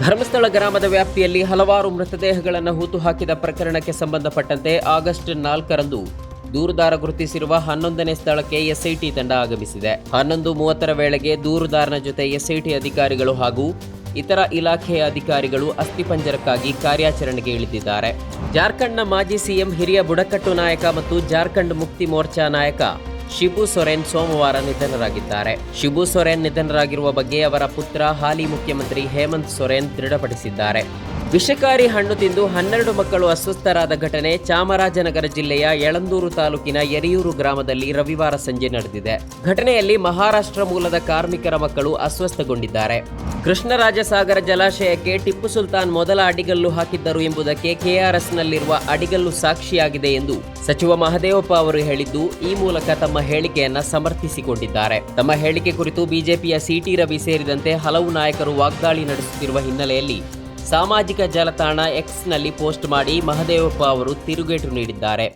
ಧರ್ಮಸ್ಥಳ ಗ್ರಾಮದ ವ್ಯಾಪ್ತಿಯಲ್ಲಿ ಹಲವಾರು ಮೃತದೇಹಗಳನ್ನು ಹೂತು ಹಾಕಿದ ಪ್ರಕರಣಕ್ಕೆ ಸಂಬಂಧಪಟ್ಟಂತೆ ಆಗಸ್ಟ್ ನಾಲ್ಕರಂದು ದೂರುದಾರ ಗುರುತಿಸಿರುವ ಹನ್ನೊಂದನೇ ಸ್ಥಳಕ್ಕೆ ಎಸ್ಐಟಿ ತಂಡ ಆಗಮಿಸಿದೆ. ಹನ್ನೊಂದು ಮೂವತ್ತರ ವೇಳೆಗೆ ದೂರುದಾರನ ಜೊತೆ ಎಸ್ಐಟಿ ಅಧಿಕಾರಿಗಳು ಹಾಗೂ ಇತರ ಇಲಾಖೆಯ ಅಧಿಕಾರಿಗಳು ಅಸ್ಥಿಪಂಜರಕ್ಕಾಗಿ ಕಾರ್ಯಾಚರಣೆಗೆ ಇಳಿದಿದ್ದಾರೆ. ಜಾರ್ಖಂಡ್ನ ಮಾಜಿ ಸಿಎಂ ಹಿರಿಯ ಬುಡಕಟ್ಟು ನಾಯಕ ಮತ್ತು ಜಾರ್ಖಂಡ್ ಮುಕ್ತಿ ಮೋರ್ಚಾ ನಾಯಕ ಶಿಬು ಸೊರೆನ್ ಸೋಮವಾರ ನಿಧನರಾಗಿದ್ದಾರೆ. ಶಿಬು ಸೊರೆನ್ ನಿಧನರಾಗಿರುವ ಬಗ್ಗೆ ಅವರ ಪುತ್ರ ಹಾಲಿ ಮುಖ್ಯಮಂತ್ರಿ ಹೇಮಂತ್ ಸೊರೆನ್ ದೃಢಪಡಿಸಿದ್ದಾರೆ. ವಿಷಕಾರಿ ಹಣ್ಣು ತಿಂದು ಹನ್ನೆರಡು ಮಕ್ಕಳು ಅಸ್ವಸ್ಥರಾದ ಘಟನೆ ಚಾಮರಾಜನಗರ ಜಿಲ್ಲೆಯ ಯಳಂದೂರು ತಾಲೂಕಿನ ಯರಿಯೂರು ಗ್ರಾಮದಲ್ಲಿ ರವಿವಾರ ಸಂಜೆ ನಡೆದಿದೆ. ಘಟನೆಯಲ್ಲಿ ಮಹಾರಾಷ್ಟ್ರ ಮೂಲದ ಕಾರ್ಮಿಕರ ಮಕ್ಕಳು ಅಸ್ವಸ್ಥಗೊಂಡಿದ್ದಾರೆ. ಕೃಷ್ಣರಾಜಸಾಗರ ಜಲಾಶಯಕ್ಕೆ ಟಿಪ್ಪು ಸುಲ್ತಾನ್ ಮೊದಲ ಅಡಿಗಲ್ಲು ಹಾಕಿದ್ದರು ಎಂಬುದಕ್ಕೆ ಕೆಆರ್ಎಸ್ನಲ್ಲಿರುವ ಅಡಿಗಲ್ಲು ಸಾಕ್ಷಿಯಾಗಿದೆ ಎಂದು ಸಚಿವ ಮಹದೇವಪ್ಪ ಅವರು ಹೇಳಿದ್ದು, ಈ ಮೂಲಕ ತಮ್ಮ ಹೇಳಿಕೆಯನ್ನ ಸಮರ್ಥಿಸಿಕೊಂಡಿದ್ದಾರೆ. ತಮ್ಮ ಹೇಳಿಕೆ ಕುರಿತು ಬಿಜೆಪಿಯ ಸಿಟಿ ರವಿ ಸೇರಿದಂತೆ ಹಲವು ನಾಯಕರು ವಾಗ್ದಾಳಿ ನಡೆಸುತ್ತಿರುವ ಹಿನ್ನೆಲೆಯಲ್ಲಿ ಸಾಮಾಜಿಕ ಜಾಲತಾಣ ಎಕ್ಸ್ನಲ್ಲಿ ಪೋಸ್ಟ್ ಮಾಡಿ ಮಹದೇವಪ್ಪ ಅವರು ತಿರುಗೇಟು ನೀಡಿದ್ದಾರೆ.